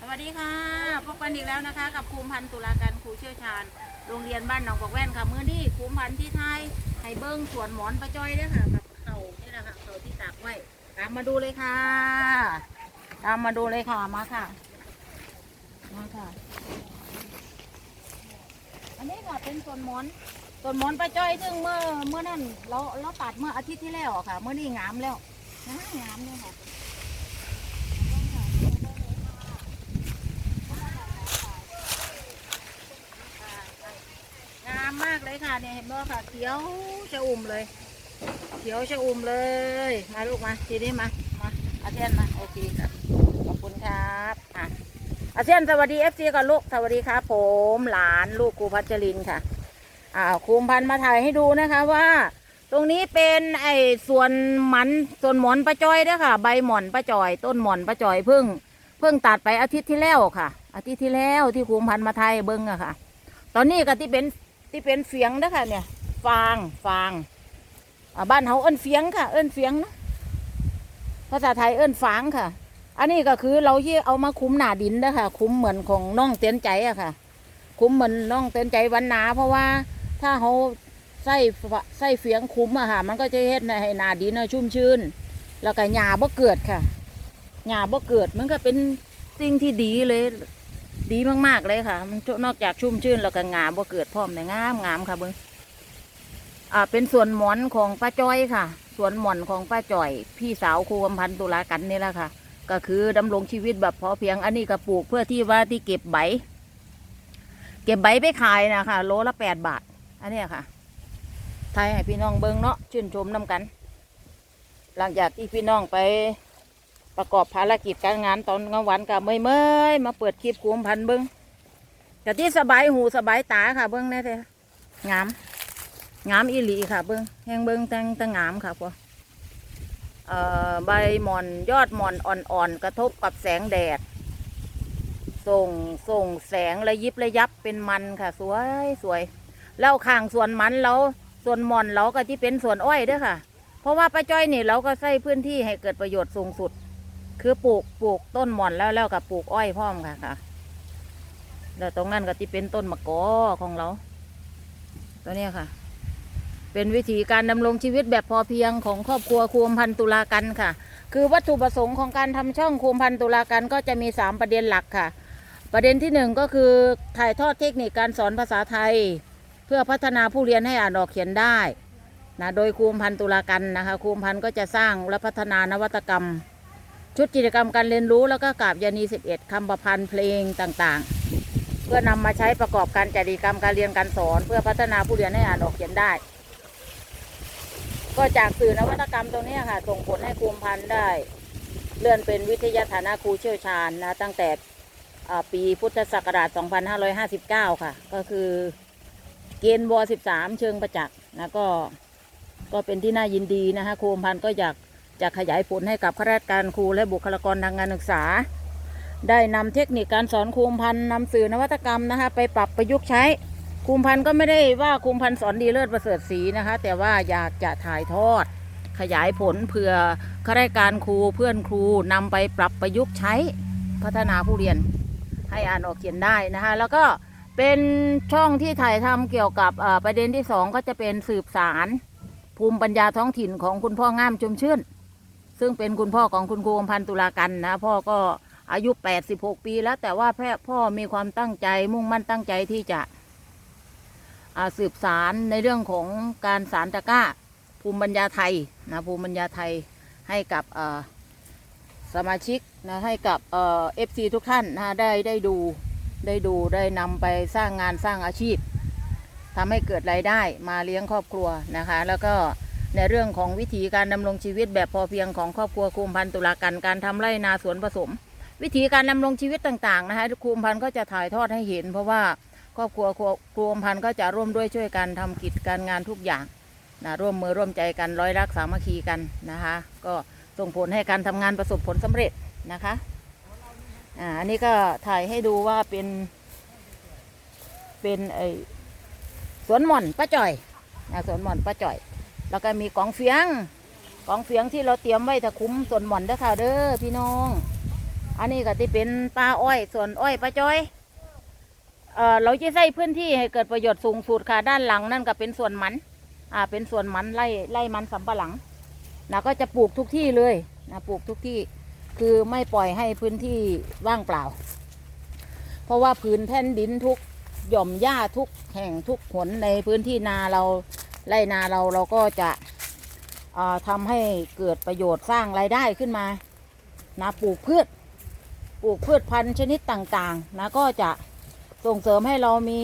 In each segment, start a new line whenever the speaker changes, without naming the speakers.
สวัสดีค่ะ พบกันอีกแล้วนะคะ กับครูพันธ์ตุลาการครูเชี่ยวชาญ โรงเรียนบ้านหนองกอกแว่นค่ะ มื้อนี้ครูพันธ์ที่ไทยให้เบิ้งสวนหมอนประจอยเด้วยค่ะ กับเขานี่แหละค่ะเขาที่ตากไว้ ตามมาดูเลยค่ะ ตามมาดูเลยค่ะ มาค่ะ มาค่ะ อันนี้ค่ะเป็นสวนหมอนสวนหมอนประจอยซึ่งเมื่อเมื่อนั้นเราเราตัดเมื่ออาทิตย์ที่แล้วค่ะ เมื่อนี้งามแล้วงามเลยค่ะ งามมากเลย ค่ะเนี่ยเห็นบ่ค่ะเขียวชะอุ่มเลย เขียวชะอุ่มเลย มาลูกมาทีนี้มามาอาเซียนมาโอเคครับขอบคุณครับอะอาเซียนสวัสดีเอฟซีก่อนลูกสวัสดีครับผมหลานลูกครูพัชรินค่ะอ่าครูพันมาถ่ายให้ดูนะคะว่า ตรงนี้เป็นไอ้ส่วนหมันส่วนหมอนประจอยด้อค่ะ ใบหมอนประจอย ต้นหมอนประจอยเพิ่งเพิ่งตัดไปอาทิตย์ที่แล้วค่ะ อาทิตย์ที่แล้วที่ครูพันมาถ่ายเบิ้งอะค่ะ ตอนนี้ก็ที่เป็น ที่เป็นเฟียงนะคะเนี่ย ฟางฟางบ้านเขาเอิ้นเฟียงค่ะ เอิ้นเฟียงนะภาษาไทยเอิ้นฟางค่ะ อันนี้ก็คือเราที่เอามาคุ้มหนาดินนะคะคุ้มเหมือนของน้องเตียนใจอะค่ะ คุ้มเหมือนน้องเตียนใจวันนา เพราะว่าถ้าเขาใส่ใส่เฟียงคุ้มอะค่ะ มันก็จะเฮ็ดให้หนาดินน่ะชุ่มชื้น แล้วก็หญ้าบ่เกิดค่ะหญ้าบ่เกิดมันก็เป็นสิ่งที่ดีเลย ดีมากๆเลยค่ะ มันนอกจากชุ่มชื่นแล้วก็งามบ่เกิดพร้อมในงามงามค่ะเบิ้งอ่าเป็นส่วนหมอนของป้าจ้อยค่ะส่วนหมอนของป้าจ่อย พี่สาวครูกำพันตุลากันนี่แหละค่ะ ก็คือดำรงชีวิตแบบพอเพียงอันนี้ก็ปลูกเพื่อที่ว่าที่เก็บใบ เก็บใบไปขายนะคะโลละแปดบาท อันนี้ค่ะไทยให้พี่น้องเบิ้งเนาะชื่นชมน้กัน หลังจากที่พี่น้องไป ประกอบภารกิจการงานตอนกลางวันกับเมื่อยเมยมาเปิดคลิปคุมพันเบิ้งแต่ที่สบายหูสบายตาค่ะเบิ้งแน่เถอะงาม งามอีหลีค่ะเบิ้งแห้งเบิ้งตั้งตั้งงามค่ะพ่อใบหมอนยอดหมอนอ่อนๆ กระทบกับแสงแดด ส่งส่งแสงระยิบระยับเป็นมันค่ะ สวยสวยแล้วข้างส่วนมันเราส่วนหมอนเราก็ที่เป็นส่วนอ้อยด้วยค่ะ เพราะว่าป้าจ้อยนี่เราก็ใส่พื้นที่ให้เกิดประโยชน์สูงสุด คือปลูกปลูกต้นหม่อนแล้วแล้วกับปลูกอ้อยพร้อมค่ะค่ะ แล้วตรงนั้นก็ที่เป็นต้นมะกอของเรา ตัวนี้ค่ะ เป็นวิธีการดำรงชีวิตแบบพอเพียงของครอบครัวครูมพันตุลากันค่ะ คือวัตถุประสงค์ของการทำช่องครูมพันตุลากันก็จะมีสามประเด็นหลักค่ะ ประเด็นที่หนึ่งก็คือถ่ายทอดเทคนิคการสอนภาษาไทย เพื่อพัฒนาผู้เรียนให้อ่านออกเขียนได้นะโดยครูมพันตุลากันนะคะครูมพันก็จะสร้างและพัฒนานวัตกรรม ชุดกิจกรรมการเรียนรู้แล้วก็กาบยานี 11คำประพันธ์เพลงต่างๆ เพื่อนำมาใช้ประกอบการจัดกิจกรรมการเรียนการสอน เพื่อพัฒนาผู้เรียนให้อ่านออกเขียนได้ ก็จากสื่อนวัตกรรมตรงนี้ค่ะส่งผลให้ครูมพันธ์ได้ เลื่อนเป็นวิทยาฐานะครูเชี่ยวชาญนะตั้งแต่ปีพุทธศักราช 2559 ค่ะ ก็คือเกณฑ์ว13 เชิงประจักษ์นะก็ก็เป็นที่น่ายินดีนะคะครูมพันธ์ก็อยาก จะขยายผลให้กับข้าราชการครูและบุคลากรทางการศึกษา ได้นำเทคนิคการสอนครูมพันธ์นำสื่อนวัตกรรมนะคะไปปรับประยุกต์ใช้ครูมพันธ์ก็ไม่ได้ว่าครูมพันธ์สอนดีเลิศประเสริฐศรีนะคะ แต่ว่าอยากจะถ่ายทอด ขยายผลเพื่อข้าราชการครูเพื่อนครูนำไปปรับประยุกต์ใช้พัฒนาผู้เรียนให้อ่านออกเขียนได้นะคะ แล้วก็เป็นช่องที่ถ่ายทำเกี่ยวกับประเด็นที่สองก็จะเป็นสืบสารภูมิปัญญาท้องถิ่นของคุณพ่องามชมชื่น ซึ่งเป็นคุณพ่อของคุณครูอมพันธ์ตุลากันนะ พ่อก็อายุ 86 ปีแล้ว แต่ว่าแพ่พ่อมีความตั้งใจมุ่งมั่นตั้งใจที่จะสืบสารในเรื่องของการสารตะก้า ภูมิปัญญาไทยนะภูมิปัญญาไทยให้กับสมาชิกนะให้กับเอ่อฟซีทุกท่านนะได้ได้ดูได้ดูได้นำไปสร้างงานสร้างอาชีพทำให้เกิดรายได้มาเลี้ยงครอบครัวนะคะ แล้วก็ ในเรื่องของวิธีการดำรงชีวิตแบบพอเพียงของครอบครัวครูมพันตุลากันการทำไร่นาสวนผสม วิธีการดำรงชีวิตต่างๆนะคะครูมพันก็จะถ่ายทอดให้เห็น เพราะว่าครอบครัวครูมพันก็จะร่วมด้วยช่วยกันทำกิจการงานทุกอย่างนะร่วมมือร่วมใจกันร้อยรักสามัคคีกันนะคะ ก็ส่งผลให้การทำงานประสบผลสำเร็จนะคะอ่าอันนี้ก็ถ่ายให้ดูว่าเป็นเป็นไอสวนหม่อนป้าจ่อยนะสวนหม่อนป้าจ่อย แล้วก็มีกองเฟียง กองเฟียงที่เราเตรียมไว้ถ้าคุ้มส่วนหม่อนเด้อค่ะเด้อพี่น้อง อันนี้ก็ที่เป็นปลาอ้อยส่วนอ้อยปลาจ้อยเอ่อเราจะใช้พื้นที่ให้เกิดประโยชน์สูงสุดค่ะด้านหลังนั่นก็เป็นส่วนมัน อ่า เป็นส่วนมันไล่ไล่มันสำปะหลังนะก็จะปลูกทุกที่เลยนะปลูกทุกที่คือไม่ปล่อยให้พื้นที่ว่างเปล่า เพราะว่าพื้นแผ่นดินทุกหย่อมหญ้าทุกแห่งทุกหนในพื้นที่นาเรา ไร่นาเราเราก็จะอ่าทำให้เกิดประโยชน์สร้างรายได้ขึ้นมานะปลูกพืชปลูกพืชพันธุ์ชนิดต่างๆนะก็จะส่งเสริมให้เรามี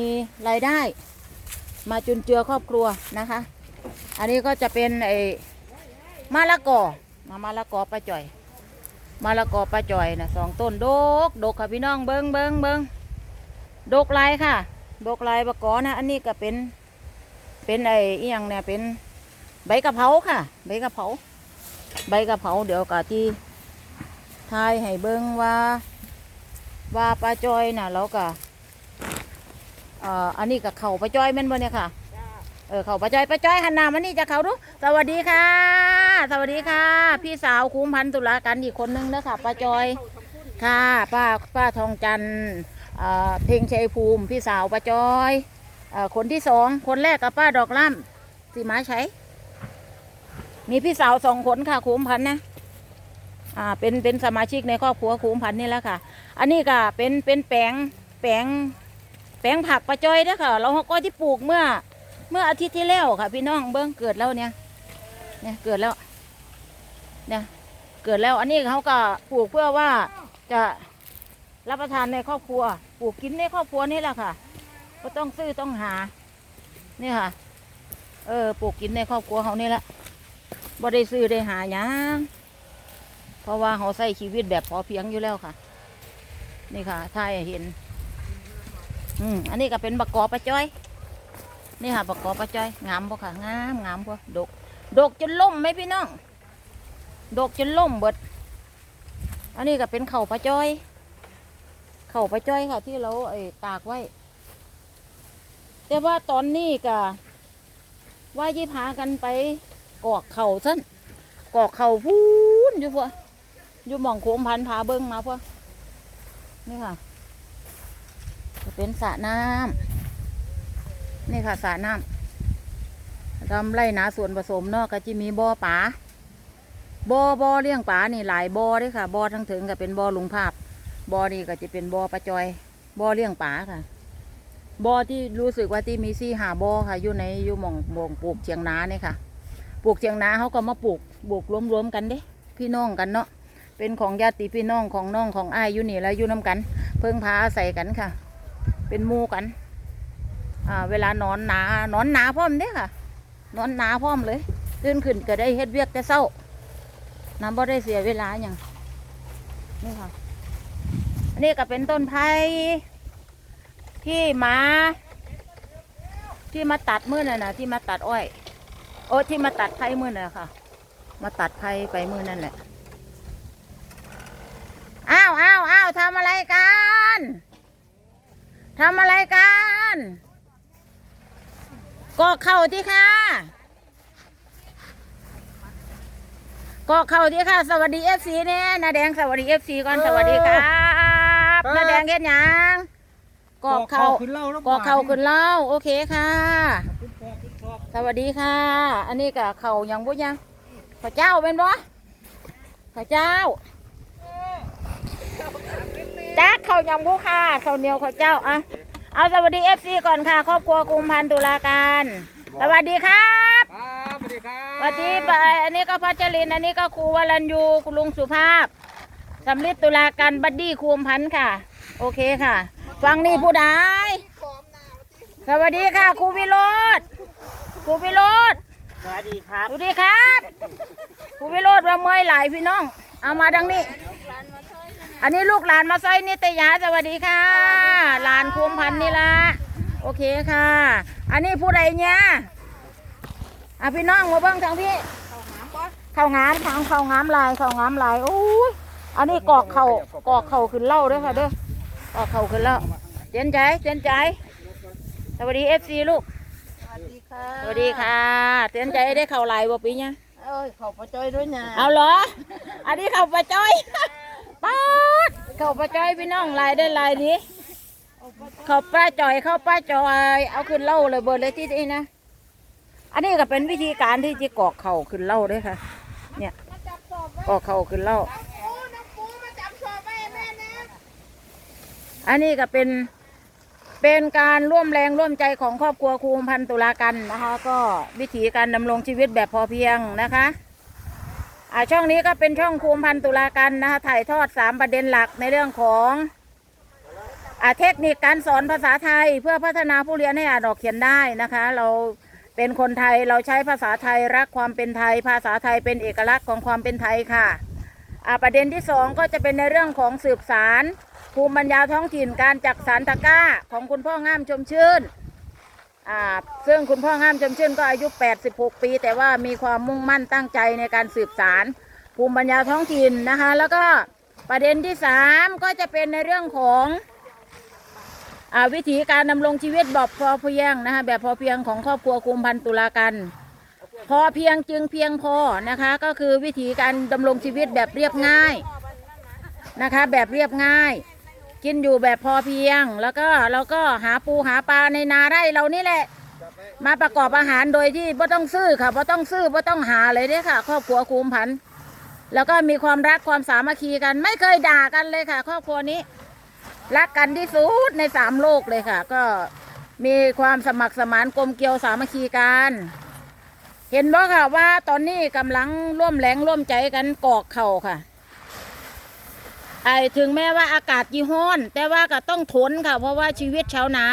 รายได้ มาจุนเจือครอบครัวนะคะ อันนี้ก็จะเป็นไอ้มะละกอมามะละกอปลาจ่อยมะละกอปลาจ่อยนะสองต้นดกดกค่ะพี่น้องเบิงเบิงเบิงดกลายค่ะ ดกลายปลากอนะอันนี้ก็เป็น เป็นไอ้เอียงเนี่ยเป็นใบกะเพราค่ะ ใบกะเพราใบกะเพราเดี๋ยวกะที่ทายให้เบิ้งว่าว่าปลาจอยน่ะแล้วก็เอ่ออันนี้กับเขาปลาจอยแม่นบ่เนี่ยค่ะเออเขาปลาจอยปลาจอยหันหน้ามานี่จะเขาดูสวัสดีค่ะ สวัสดีค่ะ พี่สาวคุ้มพันธุ์ตุลากันอีกคนนึงนะคะปลาจอยค่ะป้าป้าทองจันทร์เอ่อเพลงชัยภูมิ พี่สาวปลาจอย คนที่สองคนแรกกับป้าดอกล่ำสีไม้ใช้ มีพี่สาวสองคนค่ะคุ้มพันนะอ่าเป็นเป็นสมาชิกในครอบครัวคุ้มพันนี่แหละค่ะ อันนี้ก็เป็นเป็นแปลงแปลงแปลงผักปลาจอยนะค่ะ เราก็ที่ปลูกเมื่อ เมื่ออาทิตย์ที่แล้วค่ะ พี่น้องเบิ้องเกิดแล้วเนี่ยเนี่ยเกิดแล้วเนี่ยเกิดแล้วอันนี้เขาก็ปลูกเพื่อว่าจะรับประทานในครอบครัว ปลูกกินในครอบครัวนี่แหละค่ะ ก็ต้องซื้อต้องหา นี่ค่ะ เออปลูกกินในครอบครัวเขานี่แหละบ่ได้ซื้อได้หาหยังเพราะว่าเขาใช้ชีวิตแบบพอเพียงอยู่แล้วค่ะ นี่ค่ะถ้าเห็น อืมอันนี้ก็เป็นบักกอปลาจ้อย นี่ค่ะประกอบปลาจ้อยงามบ่ค่ะงามงามบ่ดก ดกจนล่มไหมพี่น้อง ดกจนล่มเบิด อันนี้ก็เป็นเข่าปลาจ้อย เข่าปลาจ้อยค่ะ ที่เราไอ้ตากไว้ แต่ว่าตอนนี้ก็ว่ายี่พากันไปกอกเข่าสั้นกอกเข่าพูนอยู่พวอยู่หมองโค้งพันพาเบิ้งมาพวนี่ค่ะจะเป็นสระน้ำนี่ค่ะสระน้ำทำไรนาส่วนผสมเนาะก็จะมีบ่อป่าบ่อบ่อเลี้ยงป่านี่หลายบ่อเด้วยค่ะบ่อทั้งถึงก็เป็นบ่อลุงภาพบ่อนี่ก็จะเป็นบ่อปลาจอยบ่อเลี้ยงป่าค่ะ บ่อที่รู้สึกว่าที่มีซี่หาบ่อค่ะ อยู่ในอยู่หมองหมองปลูกเชียงนาเนี่ยค่ะ ปลูกเชียงนาเขาก็มาปลูกปลูกรวมๆกันเด้ พี่น้องกันเนาะเป็นของญาติพี่น้องของน้องของอ้ายอยู่นี่แล้วอยู่น้กัน เพิ่งพาอาศัยกันค่ะ เป็นมูกันอ่าเวลานอนหนานอนหนาพร้อมเด้ค่ะ นอนหนาพร้อมเลยตื่นขึ้นก็ได้เฮ็ดเวียกแต่เศร้าน้ำบ่ได้เสียเวลาอย่างนี่ค่ะอันนี้ก็เป็นต้นไผ่ ที่มาที่มาตัดมือน่ะนะที่มาตัดอ้อยโอ้ที่มาตัดไผ่มือน่ะค่ะ มาตัดไผ่ไปมือนั่นแหละอ้าวอ้าวอ้าวทำอะไรกันทำอะไรกันก็เข้าที่ค่ะก็เข้าที่ค่ะ สวัสดีเอฟซีเนี่ยนาแดงสวัสดีเอฟซีก่อน
เออ
สวัสดีครับ
ครับ
นาแดงเฮ็ดหยัง ก็เข้า
ขึ้นเหล่าแล้ว
ก็เข้าขึ้นเล่าโอเคค่ะ
ขึ้นปอกขึ้นปอก
สวัสดีค่ะ อันนี้ก็เข่ายังบุยังข้าวเจ้าเป็นบ่ข้าวเจ้าจ้าข้าวยังบุค่ะข้าวเหนียวข้าวเจ้าอะเอาสวัสดีเอฟซีก่อนค่ะ ครอบครัวกุมพันธ์ตุลาการสวัสดีครับ
ครับสวัสดีครับ
สวัสดีไปอันนี้ก็พัชรินทร์อันนี้ก็ครูวรัญยูคุณลุงสุภาพสำลิดตุลาการบัดดี้คุมพันธ์ค่ะ โอเคค่ะ ฟังนี่ผู้ใดสวัสดีค่ะครูวิโรธครูวิโรธ
สวัสดีครับ
สวัสดีครับครูวิโรธว่าเมื่อยหลายพี่น้อง เอามาดังนี้ อันนี้ลูกหลานมาซอยนิตยาสวัสดีค่ะ หลานคุมพันธ์นี่ละโอเคค่ะ อันนี้ผู้ใดเนี่ยอะพี่น้องมาเบิ้งทางพี่เข้างามทางเข้างามลายเข้างามลายโอ้ยอันนี้กอกเข่ากอกเข่าขึ้นเล่าเด้วยค่ะเด้อ กอกเข่าขึ้นเล่าเจนใจเจนใจ สวัสดีเอฟซีลูก
สวัสดีค่ะ
สวัสดีค่ะเจนใจได้เข่าลายบ่ปีเนี่ย
เอ้ยขอประจอยด้วยนะ
เอาเหรอ อันนี้เข่าปลาจ้อยป๊าดเข้าป้าจ้อยพี่น้องลายได้ลายดิเข้าป้าจอยเข้าป้าจอย เอาขึ้นเล่าเลยเบอร์เลยที่นี่นะ อันนี้ก็เป็นวิธีการที่จะกรอกเข่าขึ้นเล่าด้วยค่ะ เนี่ยกรอกเข่าขึ้นเล่า อันนี้ก็เป็นเป็นการร่วมแรงร่วมใจของครอบครัวครูพันตุลากันนะคะ ก็วิถีการดำรงชีวิตแบบพอเพียงนะคะอ่าช่องนี้ก็เป็นช่องครูพันตุลากันนะคะถ่ายทอดสามประเด็นหลักในเรื่องของอ่าเทคนิคการสอนภาษาไทยเพื่อพัฒนาผู้เรียนให้อ่านออกเขียนได้นะคะ เราเป็นคนไทยเราใช้ภาษาไทยรักความเป็นไทย ภาษาไทยเป็นเอกลักษณ์ของความเป็นไทยค่ะอ่าประเด็นที่สองก็จะเป็นในเรื่องของสืบสาร ภูมิปัญญาท้องถิ่นการจักสารตะก้าของคุณพ่องามชมชื่นอ่าซึ่งคุณพ่องามชมชื่นก็อายุ 86 ปี แต่ว่ามีความมุ่งมั่นตั้งใจในการสืบสารภูมิปัญญาท้องถิ่นนะคะ แล้วก็ประเด็นที่สามก็จะเป็นในเรื่องของอวิธีการดำรงชีวิตแบบพอเพียงนะคะแบบพอเพียงของครอบครัวคุมพันตุลากันพอเพียงจึงเพียงพอนะคะ ก็คือวิธีการดำรงชีวิตแบบเรียบง่ายนะคะ แบบเรียบง่าย กินอยู่แบบพอเพียง แล้วก็เราก็หาปูหาปลาในนาไร่เรานี่แหละ มาประกอบอาหารโดยที่ไม่ต้องซื้อค่ะไม่ต้องซื้อไม่ต้องหาเลยเด้อค่ะ ครอบครัวคุมพันธ์แล้วก็มีความรักความสามัคคีกัน ไม่เคยด่ากันเลยค่ะ ครอบครัวนี้ รักกันที่สุดในสามโลกเลยค่ะ ก็มีความสมัครสมานกลมเกลียวสามัคคีกันเห็นบ่ค่ะว่าตอนนี้กำลังร่วมแรงร่วมใจกันกอกเข่าค่ะ ไอถึงแม้ว่าอากาศยี่ห้อนแต่ว่าก็ต้องทนค่ะ เพราะว่าชีวิตชาวนา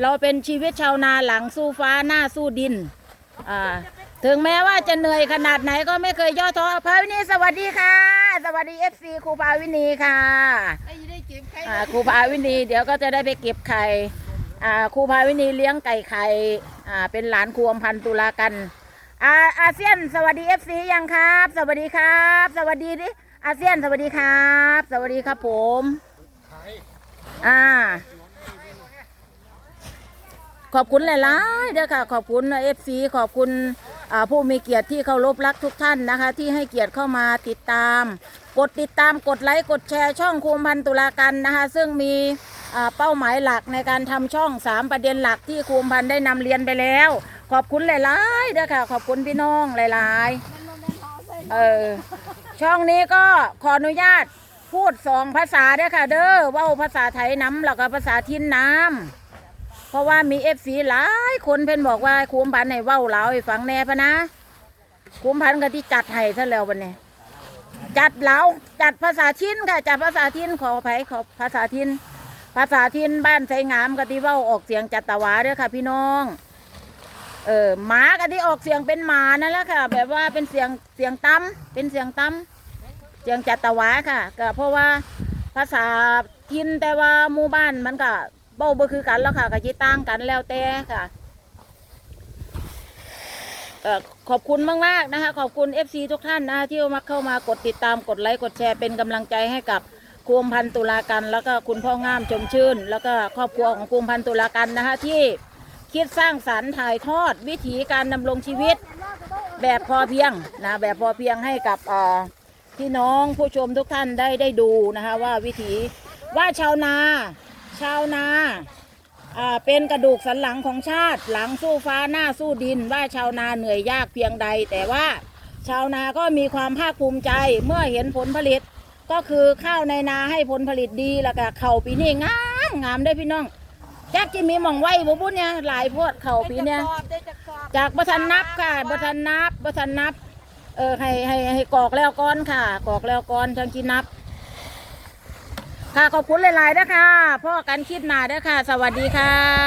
เราเป็นชีวิตชาวนาหลังสู้ฟ้าหน้าสู้ดินอ่าถึงแม้ว่าจะเหนื่อยขนาดไหนก็ไม่เคยย่อท้อภาวินีสวัสดีค่ะ สวัสดีเอฟซีครูภาวินีค่ะอ่าครูภาวินีเดี๋ยวก็จะได้ไปเก็บไข่อ่าครูภาวินีเลี้ยงไก่ไข่อ่าเป็นหลานครูอมพันตุลากันอาอาเซียนสวัสดีเอฟซียังครับ สวัสดีครับ สวัสดีดิ อาเซียนสวัสดีครับ สวัสดีครับผม อ่า ขอบคุณหลายๆเด้อค่ะ ขอบคุณเอฟซีขอบคุณผู้มีเกียรติที่เคารพรักทุกท่านนะคะ ที่ให้เกียรติเข้ามาติดตาม กดติดตามกดไลค์กดแชร์ช่องคุมพันตุลากันนะคะ ซึ่งมีเป้าหมายหลักในการทำช่องสามประเด็นหลักที่คุมพันได้นำเรียนไปแล้ว ขอบคุณหลายๆเด้อค่ะ ขอบคุณพี่น้องหลาย ๆ เออ ช่องนี้ก็ขออนุญาตพูดสองภาษาด้อค่ะ เด้อเว่าภาษาไทยน้ำแล้วก็ภาษาทินน้ำเพราะว่ามีเอฟซีหลายคนเพิ่นบอกว่าคุ้มพันธุ์ให้เว้าเหลาให้ฟังแน่พะนะคุ้มพันธุ์ก็ที่จัดให้ซะแล้ววันนี้ จัดเหลาจัดภาษาทินค่ะจัดภาษาทินขออภัยขอภาษาทิน ภาษาทินบ้านไสงามก็ที่เว้าออกเสียงจัตวาเด้อค่ะ พี่น้อง เออหมาก็ที่ออกเสียงเป็นหมานั่นแหละค่ะ แบบว่าเป็นเสียงเสียงต่ำเป็นเสียงต่ำเสียงจัตวาค่ะ ก็เพราะว่าภาษาทินแต่ว่าหมู่บ้านมันก็เบ้าบ่คือกันแล้วค่ะก็จิต่างกันแล้วแต่ค่ะขอบคุณมากๆนะคะ ขอบคุณ FC ทุกท่านนะคะที่มาเข้ามากดติดตามกดไลค์กดแชร์เป็นกำลังใจให้กับครูมพันตุลากัน แล้วก็คุณพ่องามชมชื่น แล้วก็ครอบครัวของครูมพันตุลากันนะคะที่ คิดสร้างสรรค์ถ่ายทอดวิถีการดำรงชีวิต แบบพอเพียงนะแบบพอเพียงให้กับพี่น้องผู้ชมทุกท่านได้ได้ดูนะคะว่าวิถีว่าชาวนา ชาวนาเป็นกระดูกสันหลังของชาติ หลังสู้ฟ้าหน้าสู้ดิน ว่าชาวนาเหนื่อยยากเพียงใด แต่ว่าชาวนาก็มีความภาคภูมิใจเมื่อเห็นผลผลิต ก็คือข้าวในนาให้ผลผลิตดีแล้วก็เข่าปีนี้งามงามได้พี่น้อง จักจะมีหมองไว้บุบุญเนี่ยหลายพวดเข่าปีเนี่ย จากบัทันนับค่ะบัทันนับบัทันนับ เออให้ให้ให้กรอกแล้วก้อนค่ะกรอกแล้วก้อนจังกินนับ ค่ะขอบคุณหลายๆนะคะพ่อกันคลิปหนาเด้อค่ะ สวัสดีค่ะ